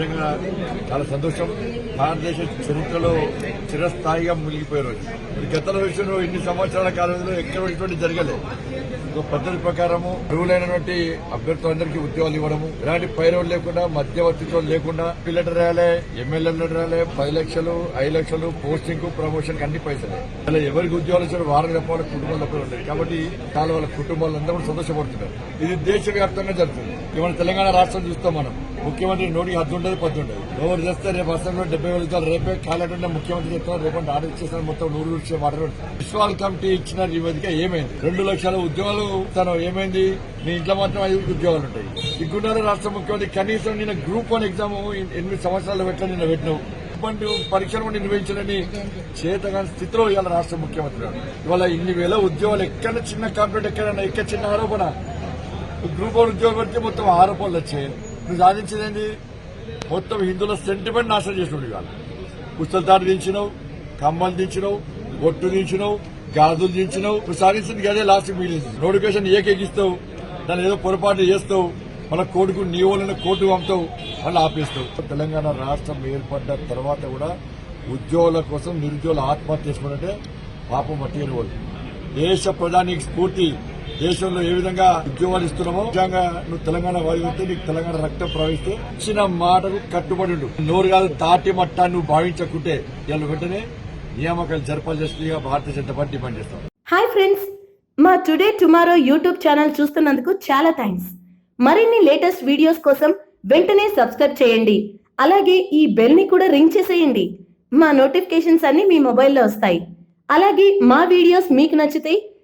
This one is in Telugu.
నిజంగా చాలా సంతోషం. భారతదేశ చరిత్రలో చిరస్థాయిగా మునిగిపోయే రోజు. ఈ విషయంలో ఇన్ని సంవత్సరాల కాలంలో ఎక్కడ ఇటువంటి జరగలేదు ఒక పద్ధతి ప్రకారము అర్హులైనటువంటి అభ్యర్థులందరికీ ఉద్యోగాలు ఇవ్వడము ఎలాంటి పైరవులు లేకుండా మధ్యవర్తిత్వం లేకుండా పిల్లలు రాలే ఎమ్మెల్యేలు రాలే పది లక్షలు ఐదు లక్షలు పోస్టింగ్ ప్రమోషన్ అన్ని పైసలే. అలా ఎవరికి ఉద్యోగాలు ఇచ్చారు వారం చెప్పాలి కుటుంబాలు ఒక్కరు ఉండేది కాబట్టి చాలా వాళ్ళ కుటుంబాలందరూ సంతోషపడుతున్నారు. ఇది దేశవ్యాప్తంగా జరుగుతుంది. ఇవాళ తెలంగాణ రాష్ట్రం చూస్తాం మనం. ముఖ్యమంత్రి నోటికి హద్దు ఉండదు పద్దు ఉండదు. ఎవరు చేస్తే రేపు అసెంబ్లీలో డెబ్బై వేలు ఇస్తారు రేపే కాలేటంటే ముఖ్యమంత్రి చెప్తారు రేపు ఆర్డర్ ఇచ్చేసారు మొత్తం నూరు ఇచ్చే వాటర్ విశ్వాల్ కమిటీ ఇచ్చిన నివేదిక ఏమైంది? రెండు లక్షల ఉద్యోగాలు తను ఏమైంది? నీ ఇంట్లో మాత్రం ఐదు ఉద్యోగాలు ఉంటాయి. సిగ్గుండాలి రాష్ట్ర ముఖ్యమంత్రి కనీసం నేను గ్రూప్ వన్ ఎగ్జామ్ ఎనిమిది సంవత్సరాలు పెట్టాను నిన్న పెట్టినావు. ఇటువంటి పరీక్షలు కూడా నిర్వహించాలని చేతగాని స్థితిలో ఇవాళ రాష్ట్ర ముఖ్యమంత్రి ఇవాళ ఇన్ని వేల ఉద్యోగాలు ఎక్కడ చిన్న కాంప్లీట్ ఎక్కడన్నా ఎక్కడ చిన్న ఆరోపణ. గ్రూప్ వన్ ఉద్యోగం పెడితే మొత్తం ఆరోపణలు వచ్చాయి. నువ్వు సాధించేది మొత్తం హిందువుల సెంటిమెంట్ నాశనం చేసినాడు ఇవాళ. పుస్తల తాడు దించినావు కమ్మలు దించినావు బొట్టు దించినావు గాజులు దించినావు. నువ్వు సాధించింది అదే లాస్ట్ మిగిలింది. నోటిఫికేషన్ ఏకేకిస్తావు దాన్ని ఏదో పొరపాటు చేస్తావు మళ్ళీ కోర్టుకు నీ వాళ్ళని కోర్టు పంపుతావు మళ్ళీ ఆపేస్తావు. తెలంగాణ రాష్ట్రం ఏర్పడ్డ తర్వాత కూడా ఉద్యోగుల కోసం నిరుద్యోగులు ఆత్మహత్య చేసుకున్నట్టే పాపం పట్టిన వాళ్ళు. దేశ ప్రధానికి స్ఫూర్తి దేశంలో ఏ విధంగా ఉద్యోగాలు ఇస్తున్నామో నిజంగా నువ్వు తెలంగాణ వాయువుతే నీకు తెలంగాణ రక్తం ప్రవహిస్తే ఇచ్చిన మాటకు కట్టుబడి నోరు కాదు తాటి మట్టాన్ని నువ్వు భావించకుంటే ఇవాళ వెంటనే నియామకాలు జరపాలి భారతీయ జనతా పార్టీ డిమాండ్ చేస్తాం హాయ్ ఫ్రెండ్స్ మా టుడే టుమారో యూట్యూబ్ ఛానల్ చూస్తున్నందుకు చాలా థ్యాంక్స్. మరిన్ని లేటెస్ట్ వీడియోస్ కోసం వెంటనే సబ్స్క్రైబ్ చేయండి. అలాగే ఈ బెల్ని కూడా రింగ్ చేసేయండి. మా నోటిఫికేషన్స్ అన్ని మీ మొబైల్లో వస్తాయి. అలాగే మా వీడియోస్ మీకు నచ్చితే